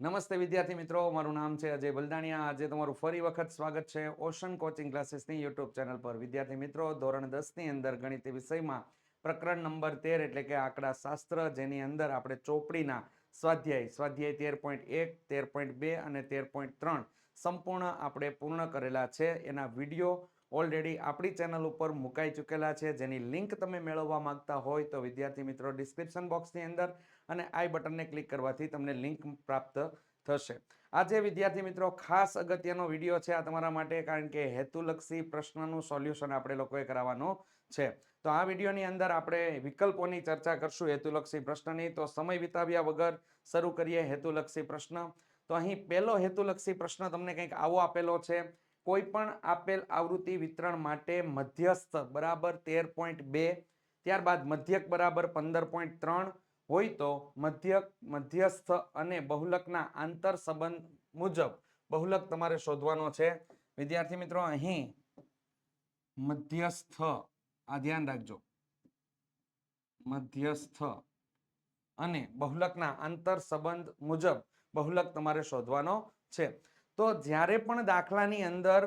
નમસ્તે વિદ્યાર્થી મિત્રો, મારું નામ છે અજય બલદાણિયા. આજે તમારું ફરી વખત સ્વાગત છે ઓશન કોચિંગ ક્લાસીસની યુટ્યુબ ચેનલ પર. વિદ્યાર્થી મિત્રો, ધોરણ દસની અંદર ગણિત વિષયમાં પ્રકરણ નંબર તેર એટલે કે આંકડા શાસ્ત્ર જેની અંદર આપણે ચોપડીના સ્વાધ્યાય સ્વાધ્યાય તેર પોઈન્ટ એક, તેર પોઈન્ટ બે અને તેર પોઈન્ટ ત્રણ સંપૂર્ણ આપણે પૂર્ણ કરેલા છે. એના વીડિયો ઓલરેડી આપણી ચેનલ ઉપર મુકાઈ ચૂકેલા છે. જેની લિંક તમે મેળવવા માંગતા હોય તો વિદ્યાર્થી મિત્રો, ડિસ્ક્રિપ્શન બોક્સની અંદર અને આઈ બટનને ક્લિક કરવાથી તમને લિંક પ્રાપ્ત થશે. આજે વિદ્યાર્થી મિત્રો ખાસ અગત્યનો વીડિયો છે, આ તમારા માટે કારણ કે હેતુલક્ષી પ્રશ્નનું સોલ્યુશન આપણે લોકોએ કરાવવાનું છે. તો આ વિડીયોની અંદર આપણે વિકલ્પોની ચર્ચા કરશું હેતુલક્ષી પ્રશ્નની. તો સમય વિતાવ્યા વગર શરૂ કરીએ હેતુલક્ષી પ્રશ્ન. તો અહીં પહેલો હેતુલક્ષી પ્રશ્ન તમને કંઈક આવો આપેલો છે. કોઈ પણ આપેલ આવૃત્તિ વિતરણ માટે મધ્યસ્થ બરાબર તેર પોઈન્ટ બે, ત્યારબાદ મધ્યક બરાબર પંદર પોઈન્ટ ત્રણ હોય તો મધ્યક મધ્યસ્થ અને બહુલકના આંતર સંબંધ મુજબ બહુલક તમારે શોધવાનો છે. વિદ્યાર્થી મિત્રો, અહીં મધ્યસ્થ, આ ધ્યાન રાખજો. મધ્યસ્થ અને બહુલકના આંતર સંબંધ મુજબ બહુલક તમારે શોધવાનો છે. તો જ્યારે પણ દાખલાની અંદર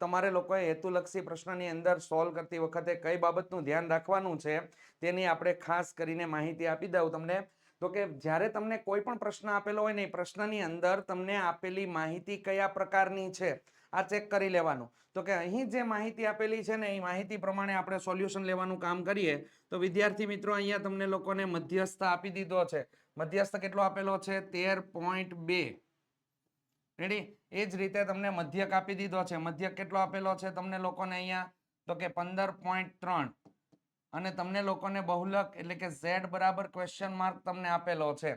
તમારે લોકોએ હેતુલક્ષી પ્રશ્નની અંદર સોલ્વ કરતી વખતે કઈ બાબતનું ધ્યાન રાખવાનું છે, તેની આપણે ખાસ કરીને માહિતી આપી દઉં તમને. તો કે જ્યારે તમને કોઈ પણ પ્રશ્ન આપેલો હોય ને એ પ્રશ્નની અંદર તમને આપેલી માહિતી કયા પ્રકારની છે, આ ચેક કરી લેવાનું. તો કે અહીં જે માહિતી આપેલી છે ને એ માહિતી પ્રમાણે આપણે સોલ્યુશન લેવાનું કામ કરીએ, તો વિદ્યાર્થી મિત્રો અહીંયા તમને લોકોને મધ્યસ્થ આપી દીધો છે. મધ્યસ્થ કેટલો આપેલો છે? તેર પોઈન્ટ બે. રેડી? એ જ રીતે તમને મધ્યક આપી દીધો છે. મધ્યક કેટલો આપેલો છે તમને લોકોને અહીંયા? તો કે પંદર પોઈન્ટ ત્રણ. અને તમને લોકોને બહુલક એટલે કે ઝેડ બરાબર ક્વેશ્ચન માર્ક તમને આપેલો છે.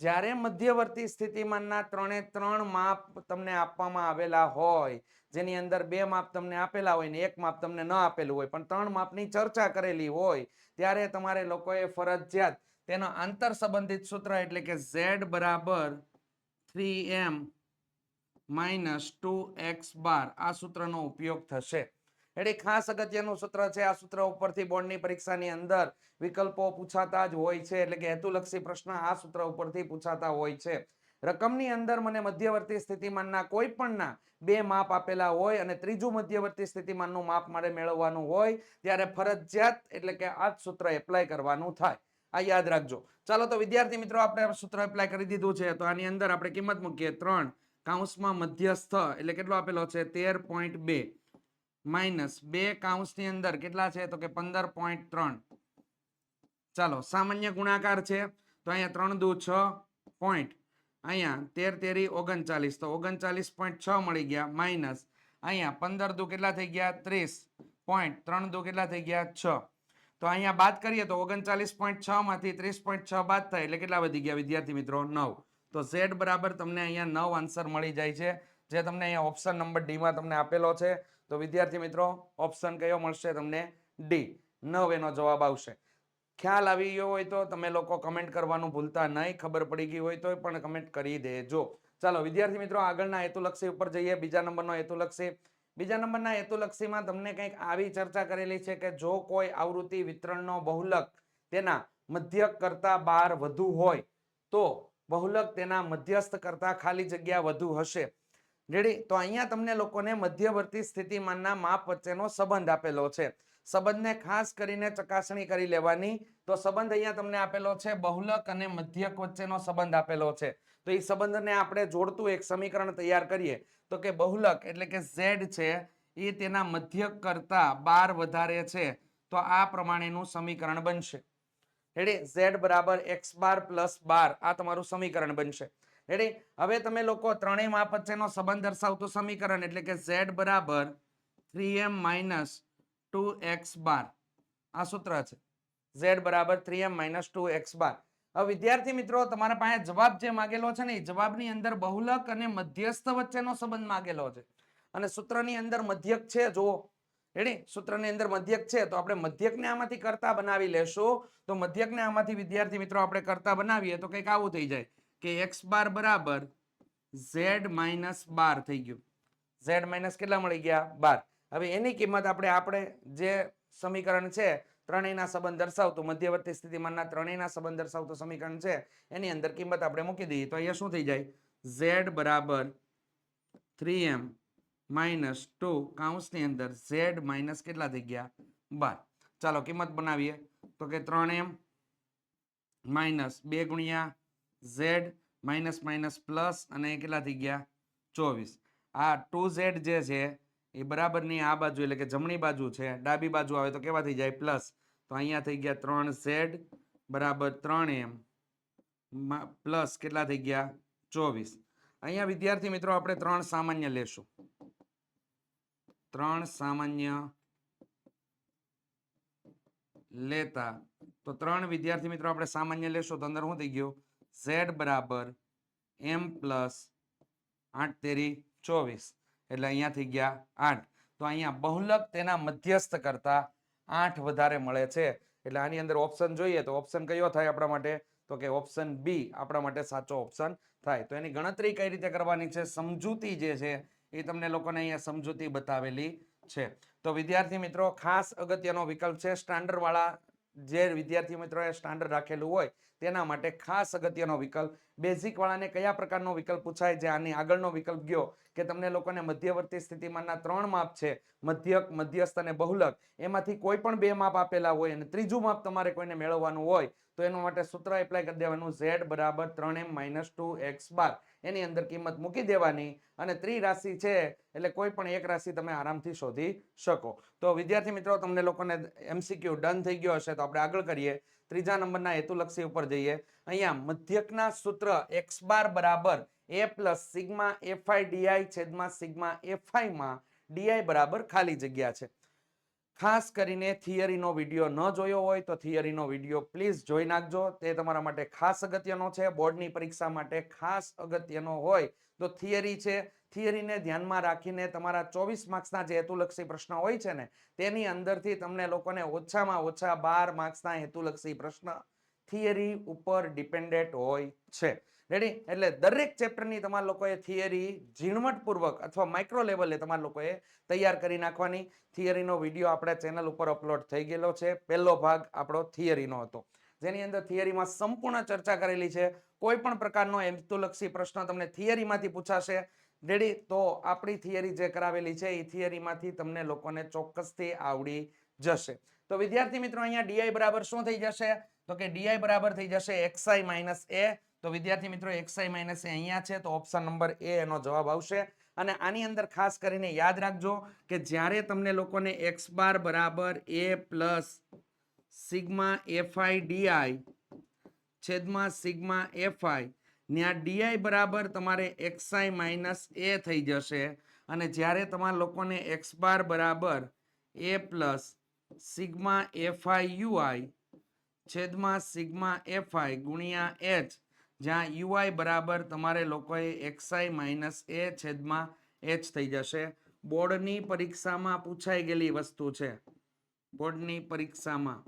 જ્યારે મધ્યવર્તી સ્થિતિમાનના ત્રણે ત્રણ માપ તમને આપવામાં આવેલા હોય, જેની અંદર બે માપ તમને આપેલા હોય ને એક માપ તમને ન આપેલું હોય, પણ ત્રણ માપની ચર્ચા કરેલી હોય, ત્યારે તમારે લોકોએ ફરજિયાત તેનો આંતર સંબંધિત સૂત્ર એટલે કે ઝેડ બરાબર three M minus two X bar. આ સૂત્રનો ઉપયોગ થશે. એટલે ખાસ અગત્યનું સૂત્ર છે, આ સૂત્ર ઉપરથી બોર્ડની પરીક્ષાની અંદર વિકલ્પો પૂછાતા જ હોય છે. એટલે કે હેતુલક્ષી પ્રશ્ન આ સૂત્ર ઉપરથી પૂછાતા હોય છે. રકમની અંદર મને મધ્યવર્તી સ્થિતિમાનના કોઈ પણના બે માપ આપેલા હોય અને ત્રીજું મધ્યવર્તી સ્થિતિમાનનું માપ મારે મેળવવાનું હોય, ત્યારે ફરજિયાત એટલે કે આ સૂત્ર એપ્લાય કરવાનું થાય. આ યાદ રાખજો. ચાલો તો વિદ્યાર્થી મિત્રો, આપણે સૂત્ર એપ્લાય કરી દીધું છે. તો આની અંદર આપણે કિંમત મૂકીએ. ત્રણ કાઉન્સમાં મધ્યસ્થ એટલે કેટલો આપેલો છે? તેર પોઈન્ટ બે. માઇનસ બે કાઉન્સની અંદર કેટલા છે? તો કે પંદર પોઈન્ટ ત્રણ. ચાલો, સામાન્ય ગુણાકાર છે. તો અહીંયા ત્રણ દુ છ પોઈન્ટ અહીંયા તેર તેરી ઓગણચાલીસ. તો ઓગણચાલીસ પોઈન્ટ છ મળી ગયા. માઇનસ અહીંયા પંદર દુ કેટલા થઈ ગયા? ત્રીસ. પોઈન્ટ ત્રણ દુ કેટલા થઈ ગયા? છ. તો અહીંયા બાદ કરીએ તો ઓગણચાલીસ પોઈન્ટ છ માંથી ત્રીસ પોઈન્ટ છ બાદ થાય એટલે કેટલા વધી ગયા વિદ્યાર્થી મિત્રો? નવ. તો ઝેડ બરાબર તમને અહીંયા નવ આન્સર મળી જાય છે. જે તમને અહીંયા ઓપ્શન નંબર ડીમાં તમને આપેલો છે. તો વિદ્યાર્થી મિત્રો ઓપ્શન કયો મળશે તમને? ડી નવ એનો જવાબ આવશે. ખ્યાલ આવી ગયો હોય તો તમે લોકો કમેન્ટ કરવાનું ભૂલતા નહીં. ખબર પડી ગઈ હોય તો પણ કમેન્ટ કરી દેજો. ચાલો, વિદ્યાર્થી મિત્રો, આગળના હેતુલક્ષી ઉપર જઈએ. બીજા નંબરનો હેતુલક્ષી. બીજા નંબરના હેતુલક્ષીમાં તમને કંઈક આવી ચર્ચા કરેલી છે કે જો કોઈ આવૃત્તિ વિતરણનો બહુલક તેના મધ્યક કરતા બાર વધુ હોય, તો બહુલક તેના મધ્યસ્થ કરતા ખાલી જગ્યા વધુ હશે. રેડી તો અહીંયા તમને લોકોને મધ્યવર્તી સ્થિતિમાનના માપ વચ્ચેનો સંબંધ આપેલો છે. સંબંધને ખાસ કરીને ચકાસણી કરી લેવાની. તો સંબંધ અહીંયા તમને આપેલો છે, બહુલક અને મધ્યક વચ્ચેનો સંબંધ આપેલો છે. તો એ સંબંધને આપણે જોડતું એક સમીકરણ તૈયાર કરીએ. તો કે બહુલક એટલે કે ઝેડ છે એ તેના મધ્યક કરતા બાર વધારે છે. તો આ પ્રમાણેનું સમીકરણ બનશે. રેડી? ઝેડ બરાબર એક્સ બાર પ્લસ બાર. આ તમારું સમીકરણ બનશે. રેડી? હવે તમે લોકો ત્રણેય માપ વચ્ચેનો સંબંધ દર્શાવતું સમીકરણ એટલે કે ઝેડ બરાબર three M minus two X bar. આ સૂત્ર છે. ઝેડ બરાબર three M minus two X bar. હવે વિદ્યાર્થી મિત્રો, તમારા પાસે જવાબ જે માગેલો છે ને, એ જવાબની અંદર બહુલક અને મધ્યસ્થ વચ્ચેનો સંબંધ માગેલો છે. અને સૂત્રની અંદર મધ્યક છે, જુઓ. રેડી? સૂત્રની અંદર મધ્યક છે, તો આપણે મધ્યકને આમાંથી કરતા બનાવી લેશું. તો મધ્યકને આમાંથી, વિદ્યાર્થી મિત્રો, આપણે કરતા બનાવીએ, તો કંઈક આવું થઈ જાય કે એક્સ બાર બરાબર ઝેડ માઇનસ બાર થઈ ગયું. ઝેડ માઇનસ કેટલા મળી ગયા? બાર. હવે એની કિંમત આપણે આપણે જે સમીકરણ છે, ત્રણેયના સંબંધ દર્શાવતું, મધ્યવર્તી સ્થિતિમાનના ત્રણેયના સંબંધ દર્શાવતું સમીકરણ છે, એની અંદર કિંમત આપણે મૂકી દઈએ. તો અહીંયા શું થઈ જાય? ઝેડ બરાબર થ્રી એમ માઇનસ ટુ કાઉન્સની અંદર ઝેડ માઇનસ કેટલા થઈ ગયા? બાર. ચાલો, કિંમત બનાવીએ. તો કે ત્રણ એમ માઇનસ બે ગુણ્યા ઝેડ માઇનસ માઇનસ પ્લસ અને કેટલા થઈ ગયા? ચોવીસ. આ ટુ ઝેડ જે છે, એ બરાબરની આ બાજુ એટલે કે જમણી બાજુ છે, ડાબી બાજુ આવે તો કેવા થઈ જાય? પ્લસ. તો અહીંયા થઈ ગયા ત્રણ ઝેડ બરાબર ત્રણ એમ પ્લસ કેટલા થઈ ગયા? ચોવીસ. અહીંયા વિદ્યાર્થી મિત્રો, આપણે ત્રણ સામાન્ય લેશું. ત્રણ સામાન્ય લેતા. તો ત્રણ વિદ્યાર્થી મિત્રો આપણે સામાન્ય લેશો. તો અંદર શું થઈ ગયો? ઝેડ બરાબર એમ પ્લસ આઠ તેરી ચોવીસ. એટલે અહીંયા થઈ ગયા આઠ. તો અહીંયા બહુલક તેના મધ્યસ્થ કરતા આઠ વધારે મળે છે. એટલે આની અંદર ઓપ્શન જોઈએ તો ઓપ્શન કયો થાય આપણા માટે? તો કે ઓપ્શન બી આપણા માટે સાચો ઓપ્શન થાય. તો એની ગણતરી કઈ રીતે કરવાની છે? સમજૂતી જે છે એ તમને લોકોને અહીંયા સમજૂતી બતાવેલી છે. તો વિદ્યાર્થી મિત્રો, ખાસ અગત્યનો વિકલ્પ છે સ્ટાન્ડર્ડવાળા. જે વિદ્યાર્થી મિત્રોએ સ્ટાન્ડર્ડ રાખેલું હોય તેના માટે ખાસ અગત્યનો વિકલ્પ. બેઝિકવાળાને કયા પ્રકારનો વિકલ્પ પૂછાય છે? આની આગળનો વિકલ્પ ગયો કે તમને લોકોને મધ્યવર્તી સ્થિતિમાનના ત્રણ માપ છે. મધ્યક, મધ્યસ્થ અને બહુલક. એમાંથી કોઈ પણ બે માપ આપેલા હોય અને ત્રીજું માપ તમારે કોઈને મેળવવાનું હોય તો એના માટે સૂત્ર એપ્લાય કરી દેવાનું. ઝેડ બરાબર ત્રણ M minus two X bar. એની અંદર કિંમત મૂકી દેવાની અને ત્રિરાશિ છે એટલે કોઈ પણ એક રાશિ તમે આરામથી શોધી શકો. તો વિદ્યાર્થી મિત્રો, તમને લોકોને એમસીક્યુ ડન થઈ ગયો હશે, તો આપણે આગળ કરીએ. ત્રીજા નંબરના હેતુલક્ષી ઉપર જઈએ. અહીંયા મધ્યકના સૂત્ર એક્સ બાર બરાબર A plus sigma F I D I છેદમાં સિગ્મા એફઆઈમાં ડીઆઈ બરાબર ખાલી જગ્યા છે. ખાસ કરીને થિયરીનો વીડિયો ન જોયો હોય તો થિયરીનો વીડિયો પ્લીઝ જોઈ નાખજો. તે તમારા માટે ખાસ અગત્યનો છે. બોર્ડની પરીક્ષા માટે ખાસ અગત્યનો હોય તો થિયરી છે. થિયરીને ધ્યાનમાં રાખીને તમારા ચોવીસ માર્ક્સના જે હેતુલક્ષી પ્રશ્ન હોય છે ને, તેની અંદરથી તમને લોકોને ઓછામાં ઓછા બાર માર્ક્સના હેતુલક્ષી પ્રશ્ન થિયરી ઉપર ડિપેન્ડેન્ટ હોય છે. રેડી એટલે દરેક ચેપ્ટરની તમારા લોકોએ થિયરી ઝીણવટપૂર્વક અથવા માઇક્રો લેવલે તમારા લોકોએ તૈયાર કરી નાખવાની. થિયરીનો વીડિયો આપણે ચેનલ ઉપર અપલોડ થઈ ગયેલો છે. પહેલો ભાગ આપણો થિયરીનો હતો. જેની અંદર થિયરીમાં સંપૂર્ણ ચર્ચા કરેલી છે. કોઈ પણ પ્રકારનો હેતુલક્ષી પ્રશ્ન તમને થિયરીમાંથી પૂછાશે. રેડી તો આપણી થિયરી જે કરાવેલી છે, એ થિયરીમાંથી તમને લોકોને ચોક્કસથી આવડી જશે. તો વિદ્યાર્થી મિત્રો, અહીંયા ડીઆઈ બરાબર શું થઈ જશે? તો કે ડીઆઈ બરાબર થઈ જશે એક્સઆઈ માઇનસ એ તો વિદ્યાર્થી મિત્રો એક્સઆઈ માઇનસ એ અહીંયા છે, તો ઓપ્શન નંબર એ એનો જવાબ આવશે. અને આની અંદર ખાસ કરીને યાદ રાખજો કે જ્યારે તમને લોકોને એક્સ બાર બરાબર A plus sigma F I D I છેદમાં સિગ્મા એફઆઈ ત્યાં ડીઆઈ બરાબર તમારે એક્સઆઈ માઇનસ એ થઈ જશે. અને જ્યારે તમારા લોકોને એક્સ બાર બરાબર A plus sigma F I U I છેદમાં સિગ્મા એફઆઈ ગુણ્યા એચ જ્યાં યુઆઈ બરાબર તમારે લોકોએ એક્સઆઈ માઇનસ એ છેદમાં એચ થઈ જશે. બોર્ડની પરીક્ષામાં પૂછાઈ ગયેલી વસ્તુ છે. બોર્ડની પરીક્ષામાં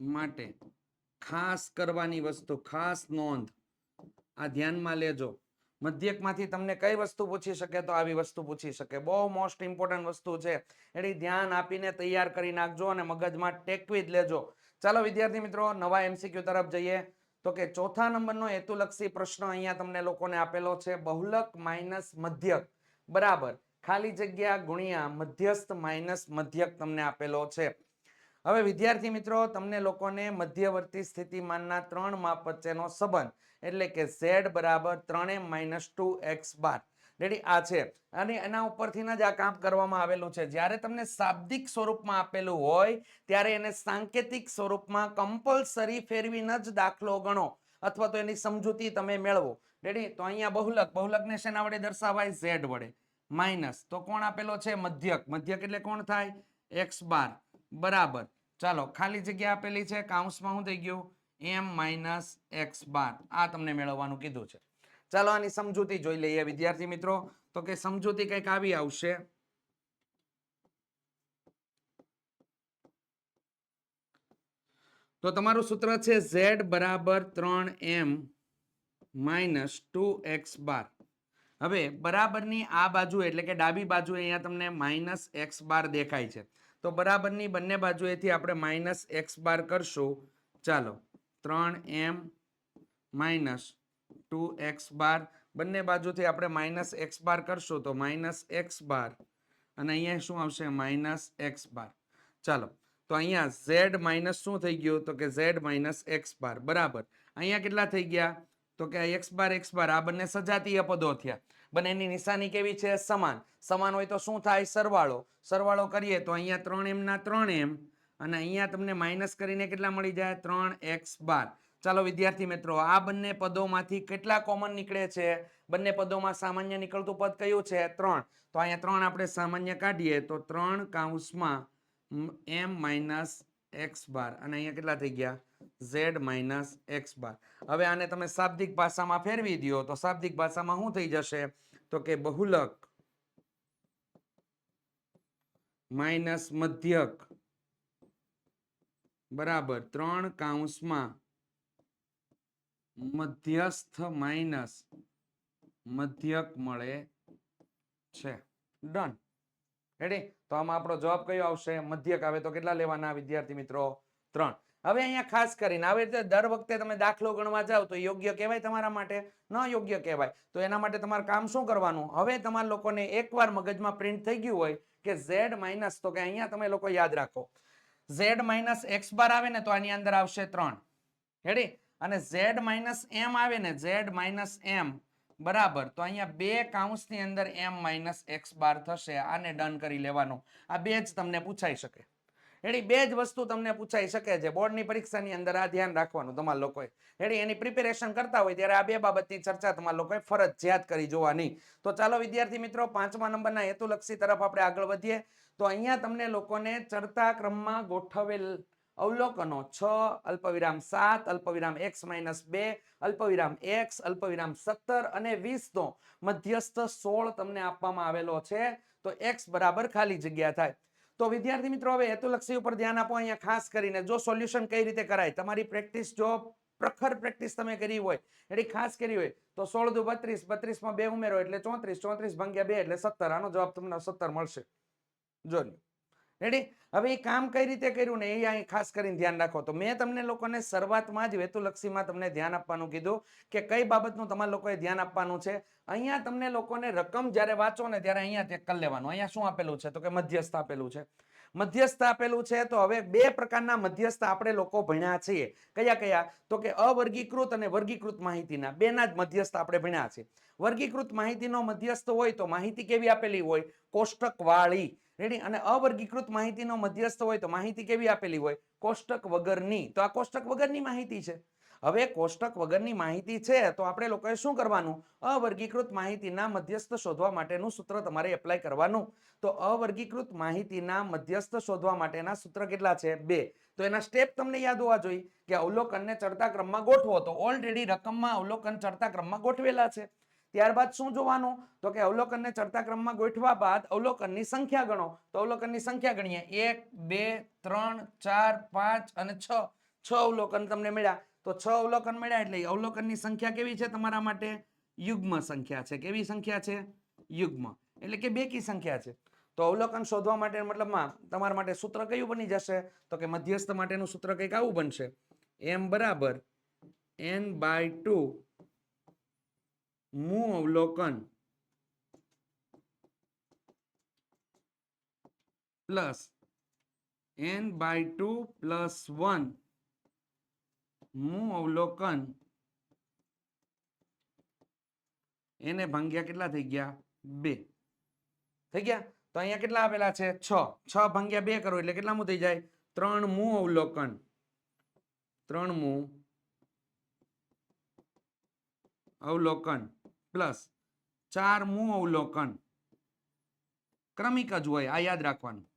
માટે ખાસ કરવાની વસ્તુ, ખાસ નોંધ. આ ધ્યાનમાં લેજો. મધ્યકમાંથી તમને કઈ વસ્તુ પૂછી શકે તો આવી વસ્તુ પૂછી શકે. બહુ મોસ્ટ ઇમ્પોર્ટન્ટ વસ્તુ છે. એની ધ્યાન આપીને તૈયાર કરી નાખજો અને મગજમાં ટેકવી જ લેજો. ચાલો વિદ્યાર્થી મિત્રો, નવા એમસીક્યુ તરફ જઈએ. તો કે ચોથા નંબરનો હેતુલક્ષી પ્રશ્ન અહીંયા તમને લોકોને આપેલો છે, બહુલક માઇનસ મધ્યક. બરાબર. ખાલી જગ્યા ગુણ્યા મધ્યસ્થ માઇનસ મધ્યક તમને આપેલો છે. હવે વિદ્યાર્થી મિત્રો, તમને લોકોને મધ્યવર્તી સ્થિતિમાનના ત્રણ માપ વચ્ચેનો સંબંધ, એટલે કે ઝેડ બરાબર ત્રણે minus two X bar. Ready? આ છે. અને એના ઉપરથી જ આ કામ કરવામાં આવેલું છે. જ્યારે તમને શાબ્દિક સ્વરૂપમાં આપેલું હોય, ત્યારે એને સાંકેતિક સ્વરૂપમાં કમ્પલસરી ફેરવીને જ દાખલો ગણો. અથવા તો એની સમજૂતી તમે મેળવો. રેડી? તો અહીંયા બહુલક. બહુલકને શેના વડે દર્શાવાય? ઝેડ વડે. માઇનસ. તો કોણ આપેલો છે? મધ્યક. મધ્યક એટલે કોણ થાય? X bar. બરાબર. ચાલો, ખાલી જગ્યા આપેલી છે. કાઉન્સમાં શું થઈ ગયું? M minus X bar. આ તમને મેળવવાનું કીધું છે. ચાલો આની સમજૂતી જોઈ લઈએ વિદ્યાર્થી મિત્રો. તો કે સમજૂતી કંઈક આવી આવશે. તો તમારું સૂત્ર છે ઝેડ બરાબર ત્રણ M minus two X bar. હવે બરાબરની આ બાજુ એટલે કે ડાબી બાજુ અહીંયા તમને માઇનસ એક્સ બાર દેખાય છે. તો બરાબરની બંને બાજુએથી આપણે માઇનસ એક્સ બાર કરશું. ચાલો, ત્રણ M minus two X bar. બંને બાજુથી આપણે માઇનસ એક્સ બાર કરશું તો માઇનસ એક્સ બાર. અને અહીંયા શું આવશે? Minus X bar. ચાલો, તો અહીંયા ઝેડ માઇનસ શું થઈ ગયું? તો કે ઝેડ માઇનસ એક્સ બાર. બરાબર. અહીંયા કેટલા થઈ ગયા? તો કે એક્સ બાર એક્સ બાર, આ બંને સજાતીય પદો થયા. બંનેની નિશાની કેવી છે? સમાન. સમાન હોય તો શું થાય? સરવાળો. સરવાળો કરીએ તો અહીંયા ત્રણ એમના ત્રણ એમ. અને અહીંયા તમને માઇનસ કરીને કેટલા મળી જાય? ત્રણ એક્સ બાર. ચાલો વિદ્યાર્થી મિત્રો, આ બંને પદોમાંથી કેટલા કોમન નીકળે છે? બંને પદોમાં સામાન્ય નીકળતું પદ કયું છે? ત્રણ. તો અહીંયા ત્રણ આપણે સામાન્ય કાઢીએ તો ત્રણ કાઉન્સમાં એમ માઇનસ એક્સ બાર. અને અહીંયા કેટલા થઈ ગયા? Z minus X bar. હવે આને તમે શાબ્દિક ભાષામાં ફેરવી દો તો શાબ્દિક ભાષામાં શું થઈ જશે? તો કે બહુલક માઇનસ મધ્યક. બરાબર. ત્રણ કાઉન્સમાં મધ્યસ્થ માઇનસ મધ્યક મળે છે. ડન રેડી તો આમાં આપણો જવાબ કયો આવશે? મધ્યક આવે તો કેટલા લેવાના વિદ્યાર્થી મિત્રો? ત્રણ. હવે અહીંયા ખાસ કરીને, આવી રીતે દર વખતે તમે દાખલો ગણવા જાઓ તો યોગ્ય કહેવાય તમારા માટે? ન યોગ્ય કહેવાય. તો એના માટે તમારે કામ શું કરવાનું? હવે તમારા લોકોને એકવાર મગજમાં પ્રિન્ટ થઈ ગયું હોય કે ઝેડ માઇનસ તો કે અહીંયા તમે લોકો યાદ રાખો. ઝેડ માઇનસ એક્સ બાર આવે ને તો આની અંદર આવશે ત્રણ. રેડી અને ઝેડ માઇનસ એમ આવે ને ઝેડ માઇનસ એમ બરાબર. તો અહીંયા બે કાઉન્સની અંદર એમ માઇનસ એક્સ બાર થશે. આને ડન કરી લેવાનું. આ બે જ તમને પૂછાઈ શકે. એની બે જ વસ્તુ તમને પૂછાઈ શકે છે. બોર્ડની પરીક્ષાની અંદર આ ધ્યાન રાખવાનું તમારા લોકોએ. એની એની પ્રિપેરેશન કરતા હોય ત્યારે આ બે બાબતની ચર્ચા તમારા લોકોએ ફરજિયાત કરી જોવાની. તો ચાલો વિદ્યાર્થી મિત્રો, પાંચમા નંબરના હેતુલક્ષી તરફ આપણે આગળ વધીએ. તો અહીંયા તમને લોકોને ચડતા ક્રમમાં ગોઠવેલ અવલોકનો છ, અલ્પવિરામ સાત, અલ્પવિરામ એક્સ માઇનસ બે, અલ્પવિરામ એક્સ, અલ્પવિરામ સત્તર અને વીસ નો મધ્યસ્થ સોળ તમને આપવામાં આવેલો છે. તો એક્સ બરાબર ખાલી જગ્યા થાય. તો વિદ્યાર્થી મિત્રો, હવે હેતુલક્ષી ઉપર ધ્યાન આપો. અહીંયા ખાસ કરીને જો સોલ્યુશન કઈ રીતે કરાય, તમારી પ્રેક્ટિસ જો પ્રખર પ્રેક્ટિસ તમે કરી હોય એટલે ખાસ કરી હોય, તો સોળ દુ બત્રીસ, બત્રીસમાં બે ઉમેરો એટલે ચોત્રીસ ચોત્રીસ ભાગ્યા બે એટલે સત્તર. આનો જવાબ તમને સત્તર મળશે. જો રેડી હવે એ કામ કઈ રીતે કર્યું ને એ અહીં ખાસ કરીને ધ્યાન રાખો. તો મેં તમને લોકોને શરૂઆતમાં જ વેતુલક્ષીમાં તમને ધ્યાન આપવાનું કીધું કે કઈ બાબતનું તમારે લોકોએ ધ્યાન આપવાનું છે. અહીંયા તમને લોકોને રકમ જ્યારે વાંચો ને ત્યારે અહીંયા ચેક કરી લેવાનું. અહીંયા શું આપેલું છે? તો કે મધ્યસ્થ આપેલું છે. મધ્યસ્થ આપેલું છે તો હવે બે પ્રકારના મધ્યસ્થ આપણે લોકો ભણ્યા છીએ. કયા કયા? તો કે અવર્ગીકૃત અને વર્ગીકૃત માહિતીના. બેના જ મધ્યસ્થ આપણે ભણ્યા છે વર્ગીકૃત માહિતીનો મધ્યસ્થ હોય તો માહિતી કેવી આપેલી હોય? કોષ્ટક વાળી રેડી અને અવર્ગીકૃત માહિતીનો મધ્યસ્થ હોય તો માહિતી કેવી આપેલી હોય? કોષ્ટક વગરની. તો આ કોષ્ટક વગરની માહિતી છે. હવે કોષ્ટક વગરની માહિતી છે તો આપણે લોકોએ શું કરવાનું? અવર્ગીકૃત માહિતીના મધ્યસ્થ શોધવા માટેનું સૂત્ર તમારે એપ્લાય કરવાનું. તો અવર્ગીકૃત માહિતીના મધ્યસ્થ શોધવા માટેના સૂત્ર કેટલા છે? બે. તો એના સ્ટેપ તમને યાદ હોવા જોઈએ કે અવલોકનને ચડતા ક્રમમાં ગોઠવો તો ઓલરેડી રકમમાં અવલોકન ચડતા ક્રમમાં ગોઠવેલા છે. ત્યારબાદ શું જોવાનું? તો કે અવલોકનને ચડતા ક્રમમાં ગોઠવા બાદ અવલોકનની સંખ્યા ગણો. તો અવલોકનની સંખ્યા ગણીએ. એક, બે, ત્રણ, ચાર, પાંચ અને છ. છ અવલોકન તમને મળ્યા. તો છ અવલોકન મળ્યા એટલે અવલોકનની સંખ્યા કેવી છે તમારા માટે? યુગ્મ સંખ્યા છે. કેવી સંખ્યા છે? યુગ્મ. એટલે કે બેકી સંખ્યા છે. તો અવલોકન શોધવા માટે મતલબમાં તમારા માટે સૂત્ર કયું બની જશે? તો કે મધ્યસ્થ માટેનું સૂત્ર કંઈક આવું બનશે. એમ બરાબર એન બાય ટુ મું અવલોકન. Plus N by two plus one. મું અવલોકન. એને ભાંગ્યા કેટલા થઈ ગયા? બે. થઈ ગયા? તો અહીંયા કેટલા આપેલા છે? છ. છ ભાંગ્યા બે કરો એટલે કેટલામું થઈ જાય? ત્રણ મૂ અવલોકન. ત્રણ મૂ અવલોકન. પ્લસ ચાર મુ અવલોકન. ક્રમિક જ હોય, આ યાદ રાખવાનું.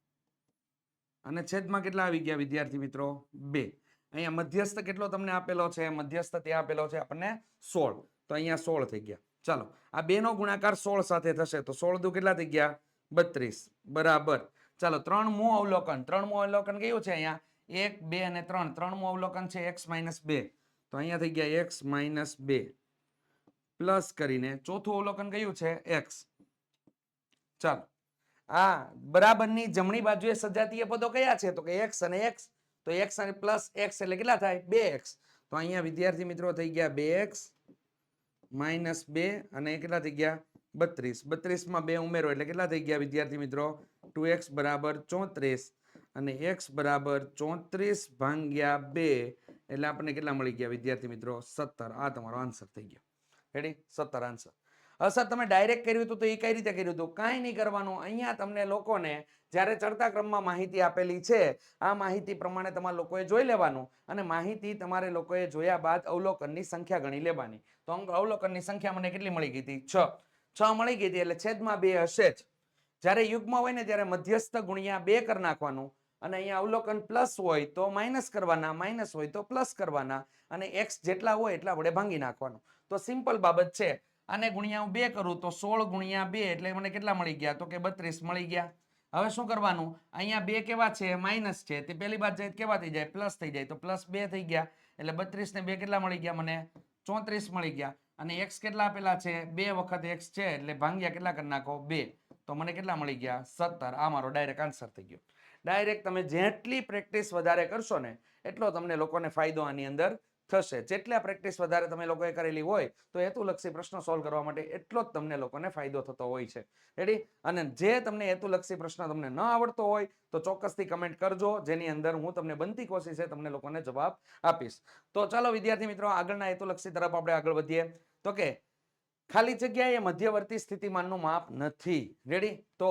અને છેદમાં કેટલા આવી ગયા વિદ્યાર્થી મિત્રો? બે. અહીંયા મધ્યસ્થ કેટલો તમને આપેલો છે? મધ્યસ્થ ત્યાં આપેલો છે આપણને સોળ. તો અહીંયા સોળ થઈ ગયા. ચાલો, આ બે નો ગુણાકાર સોળ સાથે થશે. તો સોળ દુ કેટલા થઈ ગયા? બત્રીસ. બરાબર. ચાલો, ત્રણ મુ અવલોકન. ત્રણ મુ અવલોકન કયું છે અહીંયા? એક, બે અને ત્રણ. ત્રણ મુ અવલોકન છે એક્સ માઇનસ બે. તો અહીંયા થઈ ગયા એક્સ માઇનસ બે. પ્લસ કરીને ચોથું અવલોકન કયું છે? એક્સ ચાલો. આ બરાબરની જમણી બાજુએ સજાતીય પદો કયા છે? તો કે એક્સ અને એક્સ તો એક્સ અને પ્લસ એક્સ એટલે કેટલા થાય? બે એક્સ તો અહીંયા વિદ્યાર્થી મિત્રો થઈ ગયા બે એક્સ માઇનસ બે અને કેટલા થઈ ગયા? બત્રીસ. બત્રીસમાં બે ઉમેરો એટલે કેટલા થઈ ગયા વિદ્યાર્થી મિત્રો? ટુ એક્સ બરાબર ચોત્રીસ અને એક્સ બરાબર ચોત્રીસ ભાંગ્યા બે એટલે આપણને કેટલા મળી ગયા વિદ્યાર્થી મિત્રો? સત્તર. આ તમારો આન્સર થઈ ગયો. રેડી સત્તર આન્સર સર, તમે ડાયરેક્ટ કર્યું હતું તો એ કઈ રીતે કર્યું હતું? કાંઈ નહીં કરવાનું. અહીંયા તમને લોકોને જ્યારે ચડતા ક્રમમાં માહિતી આપેલી છે, આ માહિતી પ્રમાણે તમારે લોકોએ જોઈ લેવાનું અને માહિતી તમારે લોકોએ જોયા બાદ અવલોકનની સંખ્યા ગણી લેવાની. તો અવલોકનની સંખ્યા મને કેટલી મળી ગઈ હતી? છ. છ મળી ગઈ હતી એટલે છેદમાં બે હશે જ. જ્યારે યુગમાં હોય ને ત્યારે મધ્યસ્થ ગુણ્યા બે કરી નાખવાનું. અને અહીંયા અવલોકન પ્લસ હોય તો માઇનસ કરવાના માઇનસ હોય તો પ્લસ કરવાના અને એક્સ જેટલા હોય એટલા વડે ભાંગી નાખવાનું. તો સિમ્પલ બાબત છે. આને ગુણ્યા હું બે કરું તો સોળ ગુણ્યા બે એટલે મને કેટલા મળી ગયા? તો કે બત્રીસ મળી ગયા. હવે શું કરવાનું? અહીંયા બે કેવા છે? માઇનસ છે. તે પહેલી બાદ જાય કેવા થઈ જાય? પ્લસ થઈ જાય. તો પ્લસ બે થઈ ગયા. એટલે બત્રીસ ને બે કેટલા મળી ગયા? મને ચોત્રીસ મળી ગયા. અને એક્સ કેટલા આપેલા છે? બે વખત એક્સ છે એટલે ભાંગ્યા કેટલા કરી નાખો? બે. તો મને કેટલા મળી ગયા? સત્તર. આ મારો ડાયરેક્ટ આન્સર થઈ ગયો. ડાયરેક્ટ તમે જેટલી પ્રેક્ટિસ વધારે કરશો ને, એટલો તમને લોકોને ફાયદો આની અંદર થશે. જેટલા પ્રેક્ટિસ વધારે તમે લોકોએ કરેલી હોય, તો હેતુલક્ષી પ્રશ્નો સોલ્વ કરવા માટે એટલો જ તમને લોકોને ફાયદો થતો હોય છે. રેડી અને જે તમને હેતુલક્ષી પ્રશ્ન તમને ન આવડતો હોય, તો ચોક્કસથી કમેન્ટ કરજો. જેની અંદર હું તમને બનતી કોશિશે તમને લોકોને જવાબ આપીશ. તો ચાલો વિદ્યાર્થી મિત્રો, આગળના હેતુલક્ષી તરફ આપણે આગળ વધીએ. તો કે ખાલી જગ્યા એ મધ્યવર્તી સ્થિતિમાનનું માપ નથી. રેડી તો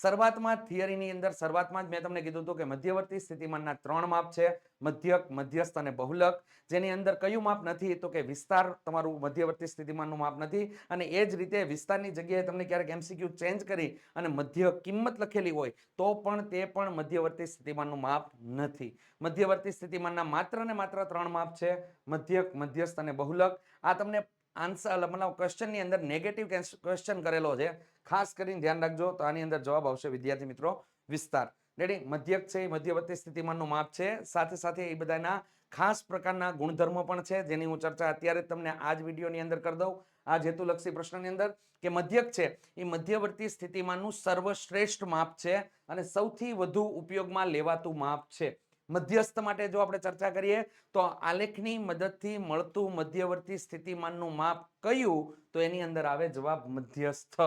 શરૂઆતમાં થિયરીની અંદર શરૂઆતમાં જ મેં તમને કીધું હતું કે મધ્યવર્તી સ્થિતિમાનના ત્રણ માપ છે. મધ્યક, મધ્યસ્થ અને બહુલક. જેની અંદર કયું માપ નથી તો કે વિસ્તાર તમારું મધ્યવર્તી સ્થિતિમાનનું માપ નથી. અને એ જ રીતે વિસ્તારની જગ્યાએ તમને ક્યારેક એમસીક્યુ ચેન્જ કરી અને મધ્ય કિંમત લખેલી હોય તો પણ તે પણ મધ્યવર્તી સ્થિતિમાનનું માપ નથી. મધ્યવર્તી સ્થિતિમાનના માત્ર ને માત્ર ત્રણ માપ છે. મધ્યક, મધ્યસ્થ અને બહુલક. આ તમને આન્સર મતલબ ક્વેશ્ચનની અંદર નેગેટિવ ક્વેશ્ચન કરેલો છે. ખાસ કરીને ધ્યાન રાખજો તો આની અંદર જવાબ આવશે વિદ્યાર્થી મિત્રો વિસ્તાર. રેડી મધ્યક છે, એ મધ્યવર્તી સ્થિતિમાનનું માપ છે. સાથે સાથે એ બધાના ખાસ પ્રકારના ગુણધર્મો પણ છે, જેની હું ચર્ચા અત્યારે તમને આ જ વિડીયોની અંદર કરી દઉં. આ હેતુલક્ષી પ્રશ્નની અંદર કે મધ્યક છે, એ મધ્યવર્તી સ્થિતિમાનનું સર્વશ્રેષ્ઠ માપ છે અને સૌથી વધુ ઉપયોગમાં લેવાતું માપ છે. મધ્યસ્થ માટે જો આપણે ચર્ચા કરીએ, તો આલેખની મદદથી મળતું મધ્યવર્તી સ્થિતિમાનનું માપ કયું? તો એની અંદર આવે જવાબ મધ્યસ્થ.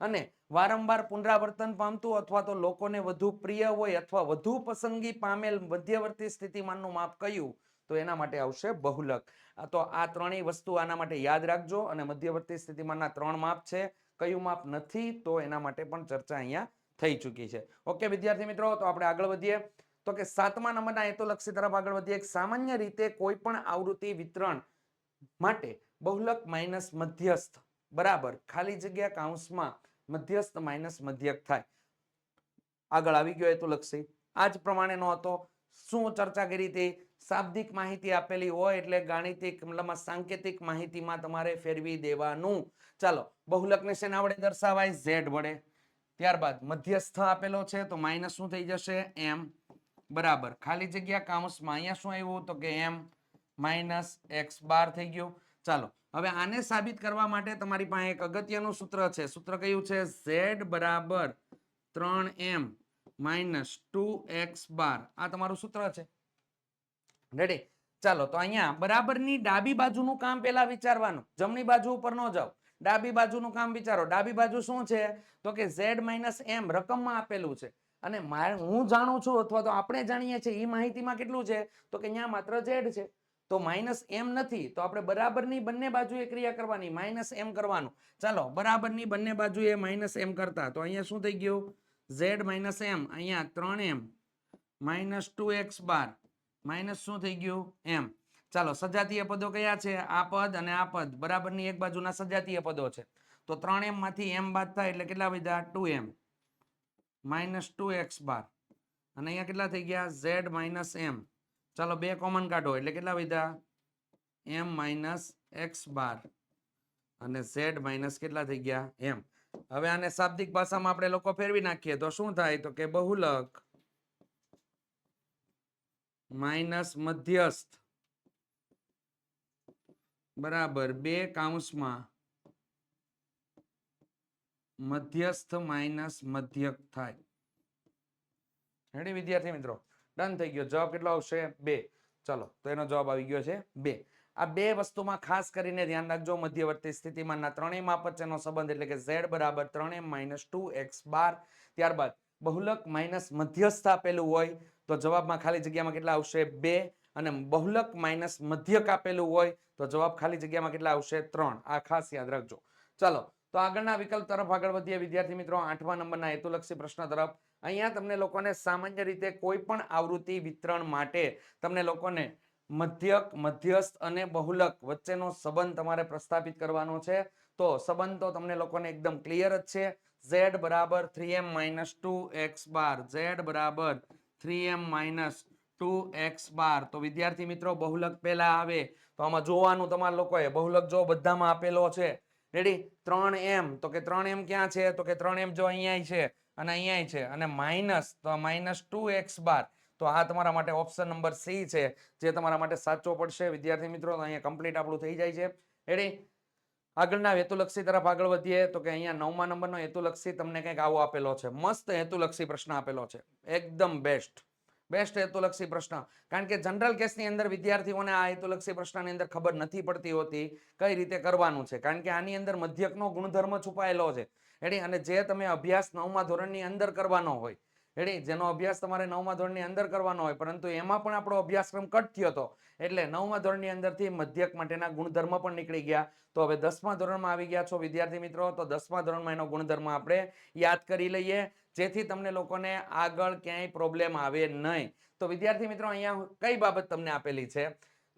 અને વારંવાર પુનરાવર્તન પામતું અથવા તો લોકોને વધુ પ્રિય હોય અથવા વધુ પસંદગી પામેલ મધ્યવર્તી સ્થિતિમાનનું માપ કયું? તો એના માટે આવશે બહુલક. તો આ ત્રણેય વસ્તુ આના માટે યાદ રાખજો અને મધ્યવર્તી સ્થિતિમાનના ત્રણ માપ છે. કયું માપ નથી તો એના માટે પણ ચર્ચા અહીંયા થઈ ચૂકી છે. ઓકે, વિદ્યાર્થી મિત્રો, તો આપણે આગળ વધીએ. તો કે સાતમા નંબરના હેતુલક્ષી તરફ આગળ વધીએ. સામાન્ય રીતે કોઈ પણ આવૃત્તિ વિતરણ માટે બહુલક માઇનસ મધ્યસ્થ, બરાબર, ખાલી જગ્યા કાઉન્સમાં મધ્યસ્થ માઇનસ મધ્યક થાય. આગળ આવી ગયો હેતુલક્ષી. આ જ પ્રમાણેનો હતો. શું ચર્ચા કરી હતી? શાબ્દિક માહિતી આપેલી હોય એટલે ગાણિતિક, મતલબમાં સાંકેતિક માહિતીમાં તમારે ફેરવી દેવાનું. ચાલો, બહુલકને શેના વડે દર્શાવાય? ઝેડ વડે. ત્યારબાદ મધ્યસ્થ આપેલો છે તો માઇનસ શું થઈ જશે? એમ. બરાબર. ખાલી જગ્યા કાઉન્સમાં અહીંયા શું આવ્યું? તો કે એમ માઇનસ એક્સ બાર થઈ ગયું. ચાલો. હવે આને સાબિત કરવા માટે તમારી પાસે એક અગત્યનું સૂત્ર છે. સૂત્ર કયું છે? ઝેડ બરાબર ત્રણ M minus two X bar. આ તમારું સૂત્ર છે. રેડી ચાલો. તો અહીંયા બરાબરની ડાબી બાજુનું કામ પહેલા વિચારવાનું. જમણી બાજુ ઉપર ન જાઓ. ડાબી બાજુનું કામ વિચારો. ડાબી બાજુ શું છે? તો કે ઝેડ માઇનસ એમ રકમમાં આપેલું છે. અને હું જાણું છું અથવા તો આપણે જાણીએ છીએ એ માહિતીમાં કેટલું છે? તો કે અહીંયા માત્ર ઝેડ છે. તો માઇનસ એમ નથી, તો આપણે બરાબરની બંને બાજુએ ક્રિયા કરવાની, માઇનસ એમ કરવાનું. ચાલો, બરાબરની બંને બાજુએ માઇનસ એમ કરતા, તો અહીંયા શું થઈ ગયું? ઝેડ માઇનસ એમ, અહીંયા ત્રણ M. Minus two X bar. Minus શું થઈ ગયું? એમ. ચાલો, સજાતીય પદો કયા છે? આ પદ અને આ પદ. બરાબરની એક બાજુના સજાતીય પદો છે. તો ત્રણ એમ માંથી એમ બાદ થાય એટલે કેટલા વધ્યા? Two m. Minus two x bar. અને અહીંયા કેટલા થઈ ગયા? Z minus m. ચાલો બે કોમન કાઢો. એટલે કેટલા વધ્યા? M minus x bar. અને ઝેડ માઇનસ કેટલા થઈ ગયા? એમ. હવે આને શાબ્દિક ભાષામાં આપણે લોકો ફેરવી નાખીએ તો શું થાય? તો કે બહુલક માઇનસ મધ્યસ્થ. બરાબર. બે કાઉન્સમાં મધ્યસ્થ માઇનસ મધ્યક થાય. રેડી વિદ્યાર્થી મિત્રો? ડન થઈ ગયો. જવાબ કેટલો આવશે? બે. ચલો, તો એનો જવાબ આવી ગયો છે બે. આ બે વસ્તુમાં ખાસ કરીને ધ્યાન રાખજો, મધ્યવર્તી સ્થિતિમાનના ત્રણેય માપ વચ્ચેનો સંબંધ એટલે કે ઝેડ બરાબર ત્રણેય માઇનસ ટુ એક્સ બાર. ત્યારબાદ, બહુલક માઇનસ મધ્યસ્થ આપેલું હોય, તો જવાબમાં ખાલી જગ્યામાં કેટલા આવશે? બે. અને બહુલક માઇનસ મધ્યક આપેલું હોય, તો જવાબ ખાલી જગ્યામાં કેટલા આવશે? ત્રણ. આ ખાસ યાદ રાખજો. ચાલો તો આગળના વિકલ્પ તરફ આગળ વધીએ. વિદ્યાર્થી મિત્રો, આઠમા નંબરના હેતુલક્ષી પ્રશ્ન તરફ. અહીંયા તમને લોકોને સામાન્ય રીતે કોઈ પણ આવૃત્તિ વિતરણ માટે તમને લોકોને મધ્યક, મધ્યસ્થ અને બહુલક વચ્ચેનો સંબંધ તમારે પ્રસ્થાપિત કરવાનો છે. તો સંબંધ તો તમને લોકોને એકદમ ક્લિયર જ છે. ઝેડ બરાબર three M minus two X bar. Z બરાબર three M minus two X bar. તો વિદ્યાર્થી મિત્રો, બહુલક પહેલા આવે. તો આમાં જોવાનું તમારા લોકોએ બહુલક જો બધામાં આપેલો છે. રેડી ત્રણ એમ તો કે ત્રણ એમ ક્યાં છે? તો કે ત્રણ એમ જો અહીંયા છે અને અહીંયા છે. અને માઇનસ તો માઇનસ ટુ એક્સ બાર તો આ તમારા માટે ઓપ્શન નંબર સી છે. જે તમારા માટે સાચો પડશે. વિદ્યાર્થી મિત્રો અહીંયા કમ્પ્લીટ આપણું થઈ જાય છે. રેડી આગળના હેતુલક્ષી તરફ આગળ વધીએ. તો કે અહીંયા નવમા નંબરનો હેતુલક્ષી તમને કંઈક આવો આપેલો છે. મસ્ત હેતુલક્ષી પ્રશ્ન આપેલો છે. એકદમ બેસ્ટ બેસ્ટ હેતુલક્ષી પ્રશ્ન. કારણ કે જનરલ કેસની અંદર વિદ્યાર્થીઓને આ હેતુલક્ષી પ્રશ્નની અંદર ખબર નથી પડતી હોતી કઈ રીતે કરવાનું છે. કારણ કે આની અંદર મધ્યકનો ગુણધર્મ છુપાયેલો છે. રેડી? અને જે તમે અભ્યાસ નવમા ધોરણની અંદર કરવાનો હોય રેડી? જેનો અભ્યાસ તમારે નવમા ધોરણની અંદર કરવાનો હોય, પરંતુ એમાં પણ આપણો અભ્યાસક્રમ કટ થયો હતો. એટલે નવમા ધોરણની અંદરથી મધ્યક માટેના ગુણધર્મ પણ નીકળી ગયા. તો હવે દસમા ધોરણમાં આવી ગયા છો વિદ્યાર્થી મિત્રો. તો દસમા ધોરણમાં એનો ગુણધર્મ આપણે યાદ કરી લઈએ. જેથી તમને લોકોને આગળ ક્યાંય પ્રોબ્લેમ આવે નહીં. તો વિદ્યાર્થી મિત્રો, અહીંયા કઈ બાબત તમને આપેલી છે?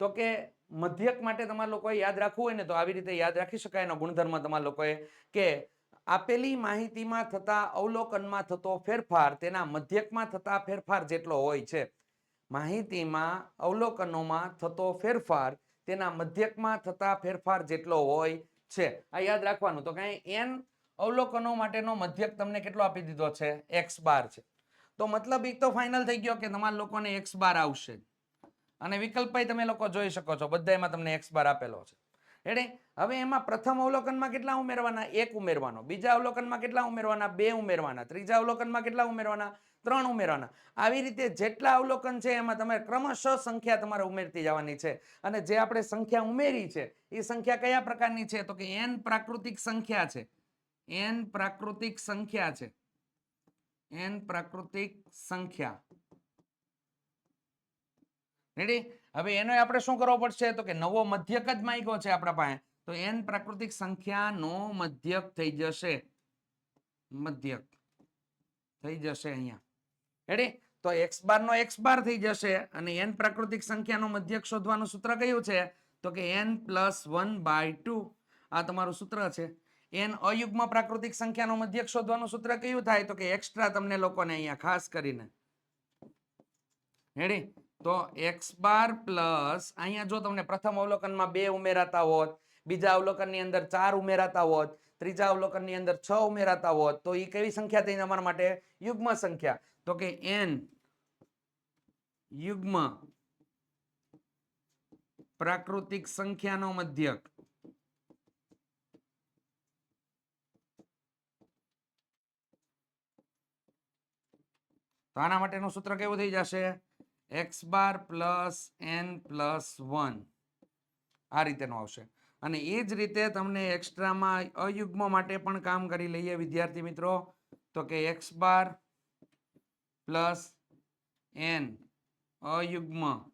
તો કે મધ્યક માટે તમારે લોકોએ યાદ રાખવું હોય ને, તો આવી રીતે યાદ રાખી શકાય. એનો ગુણધર્મ તમારા લોકોએ કે આપેલી માહિતીમાં થતા અવલોકનમાં થતો ફેરફાર તેના મધ્યકમાં થતા ફેરફાર જેટલો હોય છે. માહિતીમાં અવલોકનોમાં થતો ફેરફાર તેના મધ્યકમાં થતા ફેરફાર જેટલો હોય છે. આ યાદ રાખવાનું. તો કાંઈ એન અવલોકનો માટેનો મધ્યક તમને કેટલો આપી દીધો છે? એક્સ બાર છે. તો મતલબ એક તો ફાઇનલ થઈ ગયો કે તમારા લોકોને એક્સ બાર આવશે. અને વિકલ્પ તમે લોકો જોઈ શકો છો. બધામાં તમને એક્સ બાર આપેલો છે. રેડી? હવે એમાં પ્રથમ અવલોકનમાં કેટલા ઉમેરવાના? એક ઉમેરવાનો. બીજા અવલોકનમાં કેટલા ઉમેરવાના? બે ઉમેરવાના. ત્રીજા અવલોકનમાં કેટલા ઉમેરવાના? ત્રણ ઉમેરવાના. આવી રીતે જેટલા અવલોકન છે એમાં તમારે ક્રમશઃ સંખ્યા તમારે ઉમેરતી જવાની છે. અને જે આપણે સંખ્યા ઉમેરી છે, એ સંખ્યા કયા પ્રકારની છે? તો કે એન પ્રાકૃતિક સંખ્યા છે. એન પ્રાકૃતિક સંખ્યા છે. એન પ્રાકૃતિક સંખ્યા. રેડી? હવે એનો આપણે શું કરવો પડશે? તો કે નવો મધ્યક જ માંગ્યો છે આપણા પાસે. તો એન પ્રાકૃતિક સંખ્યાનો મધ્યક થઈ જશે. મધ્યક થઈ જશે અહીંયા. રેડી તો એક્સ બાર નો એક્સ બાર થઈ જશે અને એન પ્રાકૃતિક સંખ્યાનો મધ્યક શોધવાનું સૂત્ર કયું છે? તો કે n plus one by two. આ તમારું સૂત્ર છે. એન અયુગ્મ પ્રાકૃતિક સંખ્યાનો મધ્યક શોધવાનું સૂત્ર કયું થાય? તો કે એક્સ્ટ્રા તમને લોકોને અહીંયા ખાસ કરીને. રેડી તો એક્સ બાર પ્લસ અહીંયા જો તમને પ્રથમ અવલોકનમાં બે ઉમેરાતા હોત, બીજા અવલોકનની અંદર ચાર ઉમેરાતા હોત, ત્રીજા અવલોકનની અંદર છ ઉમેરાતા હોત, તો એ કેવી સંખ્યા થઈ તમારા માટે યુગ્મ સંખ્યા? તો કે એન યુગ્મ પ્રાકૃતિક સંખ્યાનો મધ્યક. તો આના માટેનું સૂત્ર કેવું થઈ જશે? X bar plus n plus one આ રીતેનું આવશે. અને એ જ રીતે તમને એક્સ્ટ્રામાં અયુગ્મ માટે પણ કામ કરી લઈએ વિદ્યાર્થી મિત્રો. તો કે એક્સ બાર પ્લસ એન અયુગ્મ.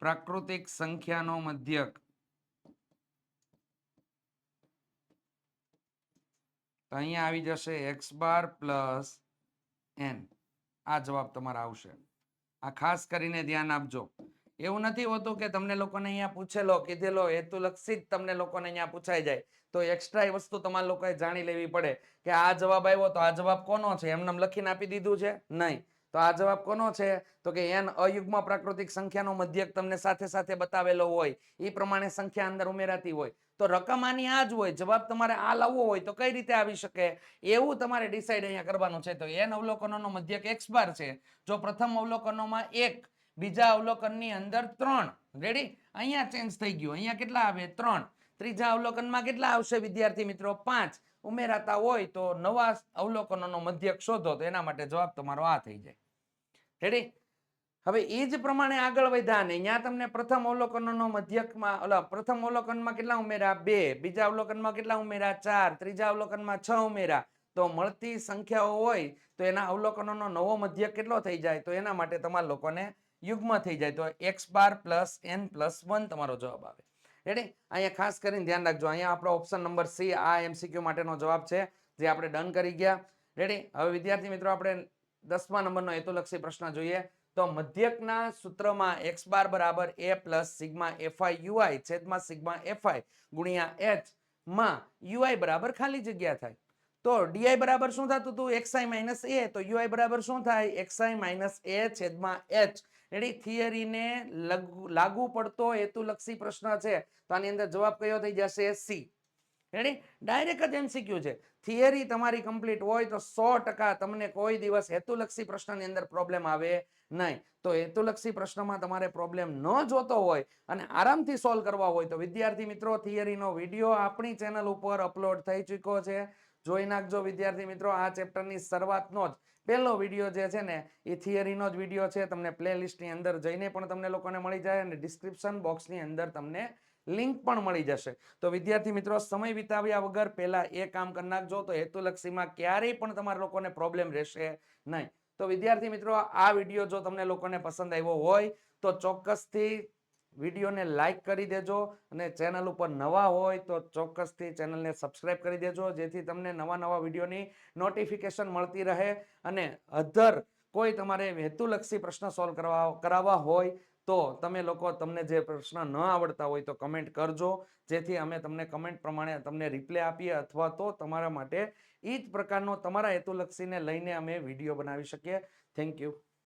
પ્રાકૃતિક સંખ્યાનો મધ્યક. તો અહીંયા આવી જશે એક્સ બાર પ્લસ એન. આ જવાબ તમારા આવશે. આ ખાસ કરીને ધ્યાન આપજો. એવું નથી હોતું કે તમને લોકોને અહીંયા પૂછેલો, કીધેલો હેતુલક્ષી જ તમને લોકોને અહીંયા પૂછાઈ જાય. તો એક્સ્ટ્રા વસ્તુ તમારે લોકોએ જાણી લેવી પડે કે આ જવાબ આવ્યો તો આ જવાબ કોનો છે? એમને લખીને આપી દીધું છે? નહીં. તો આ જવાબ કોનો છે? તો કે એન અયુગ્મ પ્રાકૃતિક સંખ્યાનો મધ્યક તમને સાથે સાથે બતાવેલો હોય. એ પ્રમાણે સંખ્યા અંદર ઉમેરાતી હોય. તો રકમ આની આ જ હોય. જવાબ તમારે આ લાવવો હોય તો કઈ રીતે આવી શકે? એવું તમારે ડિસાઇડ અહીંયા કરવાનું છે. તો એન અવલોકનોનો મધ્યક એક્સ બાર છે. જો પ્રથમ અવલોકનોમાં એક, બીજા અવલોકનની અંદર ત્રણ. રેડી અહીંયા ચેન્જ થઈ ગયું. અહીંયા કેટલા આવે? ત્રણ. ત્રીજા અવલોકનમાં કેટલા આવશે વિદ્યાર્થી મિત્રો? પાંચ. ઉમેરાતા હોય તો નવા અવલોકનોનો મધ્યક શોધો. તો એના માટે જવાબ તમારો આ થઈ જાય. રેડી હવે એ જ પ્રમાણે આગળ વધ્યા ને અહીંયા તમને પ્રથમ અવલોકનનો મધ્યકમાં ઓલા પ્રથમ અવલોકનમાં કેટલા ઉમેરા બે. બીજા અવલોકનમાં કેટલા ઉમેરા ચાર. ત્રીજા અવલોકનમાં છ ઉમેરા તો મળતી સંખ્યાઓ હોય તો એના અવલોકનોનો નવો મધ્યક કેટલો થઈ જાય? તો એના માટે તમારા લોકોને યુગ્મ થઈ જાય. તો x bar plus n plus one તમારો જવાબ આવે. રેડી અહીંયા ખાસ કરીને ધ્યાન રાખજો. અહીંયા આપણો ઓપ્શન નંબર સી આ એમસીક્યુ માટેનો જવાબ છે, જે આપણે ડન કરી ગયા. રેડી હવે વિદ્યાર્થી મિત્રો, આપણે દસમા નંબરનો હેતુલક્ષી પ્રશ્ન જોઈએ તો મધ્યકના સૂત્રમાં એક્સ બાર બરાબર a plus sigma f i u i છેદમાં સિગ્મા એફઆઈ ગુણ્યા એચમાં યુઆઈ બરાબર ખાલી જગ્યા થાય. તો ડીઆઈ બરાબર શું થતું હતું? એક્સઆઈ માઇનસ એ તો યુઆઈ બરાબર શું થાય? એક્સઆઈ માઇનસ એ છેદમાં એચ એની થિયરીને લાગુ પડતો હેતુલક્ષી પ્રશ્ન છે. તો આની અંદર જવાબ કયો થઈ જશે? સી રેડી ડાયરેક્ટ જ એમસીક્યુ છે. થિયરી તમારી કમ્પ્લીટ હોય તો સો ટકા તમને કોઈ દિવસ હેતુલક્ષી પ્રશ્નની અંદર પ્રોબ્લેમ આવે નહીં. તો હેતુલક્ષી પ્રશ્નમાં તમારે પ્રોબ્લેમ ન જોતો હોય અને આરામથી સોલ્વ કરવા હોય તો વિદ્યાર્થી મિત્રો થિયરીનો વીડિયો આપણી ચેનલ ઉપર અપલોડ થઈ ચૂક્યો છે. જોઈ નાખજો વિદ્યાર્થી મિત્રો, આ ચેપ્ટરની શરૂઆતનો જ પહેલો વીડિયો જે છે ને, એ થિયરીનો જ વીડિયો છે. તમને પ્લે લિસ્ટની અંદર જઈને પણ તમને લોકોને મળી જાય અને ડિસ્ક્રિપ્શન બોક્સની અંદર તમને લિંક પણ મળી જશે. તો વિદ્યાર્થી મિત્રો, સમય વિતાવ્યા વગર પહેલા એ કામ કરી નાખજો. તો હેતુલક્ષીમાં ક્યારેય પણ તમારા લોકોને પ્રોબ્લેમ રહેશે નહીં. તો વિદ્યાર્થી મિત્રો, આ વીડિયો જો તમને લોકોને પસંદ આવ્યો હોય, તો ચોક્કસથી વિડીયોને લાઈક કરી દેજો અને ચેનલ ઉપર નવા હોય, તો ચોક્કસથી ચેનલને સબસ્ક્રાઇબ કરી દેજો, જેથી તમને નવા નવા વિડીયોની નોટિફિકેશન મળતી રહે અને અધર કોઈ તમારે હેતુલક્ષી પ્રશ્ન સોલ્વ કરવા, કરાવવા હોય તો તમે લોકો તમને જે પ્રશ્ન ન આવડતા હોય તો કમેન્ટ કરજો. જેથી અમે તમને કમેન્ટ પ્રમાણે તમને રિપ્લે આપીએ અથવા તો તમારા માટે એ જ પ્રકારનો તમારા હેતુલક્ષીને લઈને અમે વીડિયો બનાવી શકીએ. Thank you